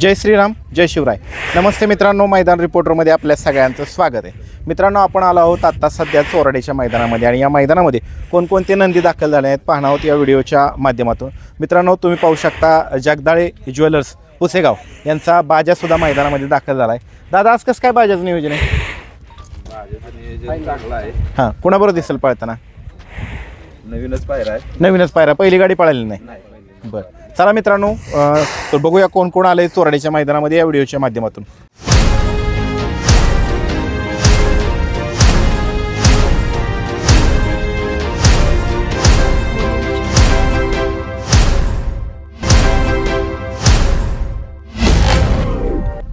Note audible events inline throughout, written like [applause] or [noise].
जय श्रीराम जय शिवराय. नमस्ते मित्रांनो मैदान रिपोर्टरमध्ये आपल्या सगळ्यांचं स्वागत आहे. मित्रांनो आपण आलो आहोत आत्ता सध्या चोराडीच्या मैदानामध्ये आणि या मैदानामध्ये कोणकोणते नंदी दाखल झाले आहेत पाहणार आहोत या व्हिडिओच्या माध्यमातून. मित्रांनो तुम्ही पाहू शकता जगदाळे ज्वेलर्स पुसेगाव यांचा बाजासुद्धा मैदानामध्ये दाखल झाला आहे. दादा आज कसं काय बाजाचं नियोजन आहे? हां कुणाबरोबर दिसेल पळताना? नवीनच पायरा आहे. नवीनच पायरा पहिली गाडी पळाली नाही. बरं. चला मित्रांनो अं, तर बघूया कोण कोण आले चोराडीच्या मैदानामध्ये या व्हिडिओच्या माध्यमातून.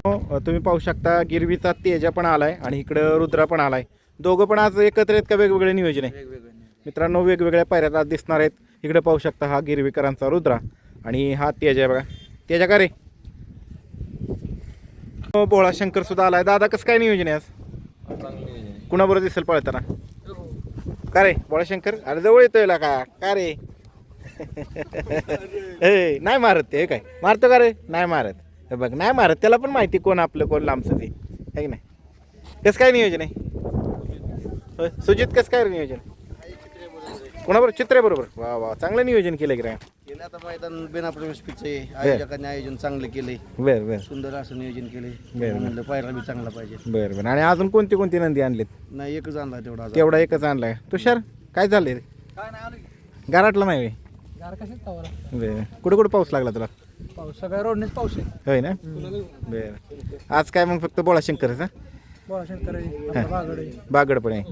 अं, तुम्ही पाहू शकता गिरवीचा तेजा पण आलाय आणि इकडं रुद्रा पण आलाय. दोघं पण आज एकत्र आहेत का? वेगवेगळे नियोजन आहे. मित्रांनो वेगवेगळ्या पायऱ्यात आज दिसणार आहेत. इकडे पाहू शकता हा गिरवीकरांचा रुद्रा आणि हा तेज आहे बघा. तेजा का रे? हो, बोळा शंकर सुद्धा आलाय. दादा कसं काय नियोजन आहे आज? कुणाबरोबर दिसेल पळताना? का रे? बोळा शंकर? अरे जवळ येतोय का? का रे? [laughs] हे नाही मारत ते काय? मारतो का रे? नाही मारत. हे बघ नाही मारत. त्याला पण माहिती कोण आपलं कोण लांबचं ते. है की नाही? कसं काय नियोजन आहे? सुजित कसं काय रे नियोजन? कोणाबरोबर? चित्रे बरोबर. वा वा. चांगलं नियोजन केलं की रे. केले आता मैदान बेनापूर स्पीडचे आयोजकांनी आयोजन चांगलं केले बर बर. सुंदर असं नियोजन केले बरं. म्हणलं पायरा बी चांगला पाहिजे. बर बर. आणि अजून कोणती कोणती नंदी आणलीत? नाही एकच आणला तेवढा आज. तेवढा एकच आणलाय. तुषार काय झालंय रे काय नाही आलं गाराटला नाही? गार कशाच बर. कुठे कुठे पाऊस लागला तुला? पाऊस सगळ्या रोडनेच पाऊस आहे. होय ना? बर. आज काय मग फक्त बोळा शंकरच हा? बोळा शंकर आहे बागड आहे. बागड पण आहे.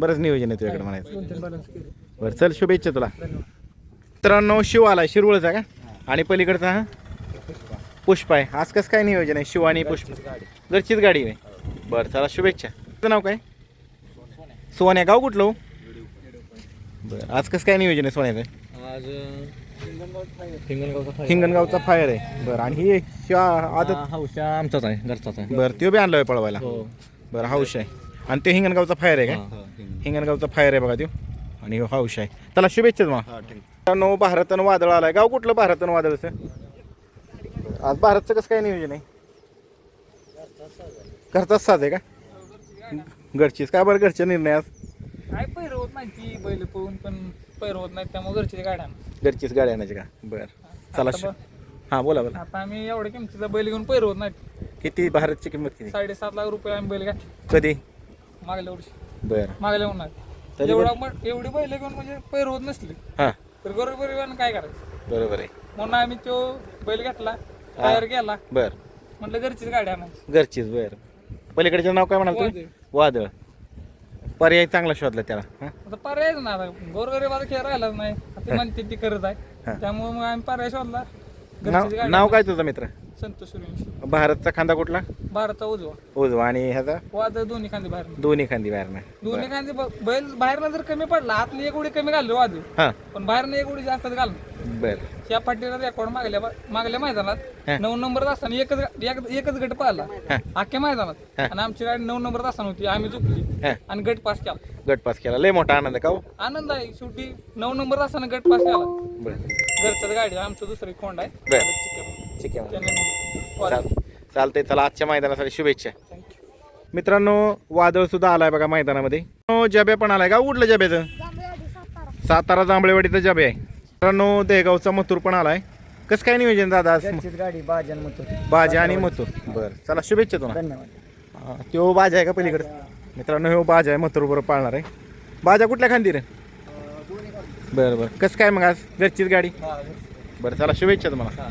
बरंच नियोजन आहे तुझ्याकडे म्हणायचं. दोन तीन बॅलन्स केले. बरं चल शुभेच्छा तुला. मित्रांनो शिव आलाय शिरवळचा का? आणि पलीकडचा हा? पुष्प आहे. आज कसं काय नियोजन आहे शिव आणि पुष्प? घरचीच गाडी आहे. बरं चला शुभेच्छा. तुझं नाव काय? सोन्या. गाव कुठलं हो? बरं आज कसं काय नियोजन आहे सोन्याचं? आज हिंगणगावचा फायर. आहे. बरं आणि ही शिवा आदत हौशा आमचाच आहे घरचाच आहे. बरं तो बी आणलोय पळवायला. हो. बरं हाऊस आहे. आणि ते हिंगणगावचा फायर आहे का? हिंगणगावचा फायर आहे बघा तो आणि हो हाऊस आहे. त्याला शुभेच्छा मग मित्रांनो भारतन वादळ आलाय. गाव कुठलं भारतन वादळचं? आज भारतचं कसं काय नियोजन आहे? घरचाच साज आहे का? घरचीच. काय बरं घरचे निर्णय आज? काय पैर होत नाही ती बैल पळून पण पैर होत नाही त्यामुळे घरची गाड्या घरचीच गाडी आणायची का? बरं. चला हां बोला बोला. आता आम्ही एवढ्या किमतीचा बैल घेऊन पैर होत नाही किती भारतची किंमत किती? साडेसात लाख रुपये आम्ही बैल घातले. कधी? मागल्या वर्षी. बरं. मागल्या उन्हात तरी एवढा मग एवढी बैल घेऊन म्हणजे पैर होत नसली. हां. तर गरीब काय करायचं? बरोबर आहे. म्हणून आम्ही तो बैल घेतला टायर गेला बरं. म्हटलं घरचीच गाडी आणायची. घरचीच बरं. पलीकडचं नाव काय म्हणाल तुम्ही? वादळ. पर्याय चांगला शोधला त्याला हां? आता पर्यायच ना आता. गोरगरीबाचा खेळ राहिलाच नाही. आता ती म्हणते ती करत. आहे. त्यामुळे मग आम्ही पर्याय शोधला. घरचीच नाव गाडी नाव काय तुझं मित्र? संतोष सूर्यवंशी भारतचा खांदा कुठला? भारता उजवा. उजवा. आणि ह्याचा? वाद दोन्ही खांदी बाहेर. दोन्ही खांदी बाहेरनं दोन्ही खांदे ब- बैल बाहेरनं जर कमी पडला आतली एक उडी कमी घाललो वादू हां. पण बाहेरनं एक उडी जास्त घालणं बरं. या पाठीला रेकॉर्ड मागल्या मागल्या हा. मैदानात नऊ नंबर असताना एकच एक- एकच गट पाहिला. हा. अख्ख्या मैदानात. आणि आमची गाडी नऊ नंबर असताना होती. आम्ही चुकली हां. आणि गट पास केला. गट पास केला. लय मोठा आनंद का हो? आनंद आहे. शेवटी नऊ नंबर असताना गट पास केला. बरं. घरच्याच गाडी आमचं दुसरी खोंड आहे. बरं. आहे. त्याने वाद- चाल चालतंय चला आजच्या मैदानासाठी शुभेच्छा. मित्रांनो वादळ सुद्धा आलाय बघा मैदानामध्ये. जब्या पण आलाय का? उडलं जब्याचं सातारा जांभळेवाडीचं जबे आहे. मित्रांनो देगावचा मथुर पण आलाय. कसं काय नियोजन दादा? आज गाडी बाजा आणि मथुर. बरं. चला शुभेच्छा तुम्हाला. धन्यवाद. त्यो बाजा आहे का पलीकडे? मित्रांनो हो बाजा आहे मथुर बरोबर पाळणार आहे. बाजा कुठल्या खांदी रे? बरं बरं. कसं काय मग आज? घरचीच गाडी? बरं चला शुभेच्छा तुम्हाला.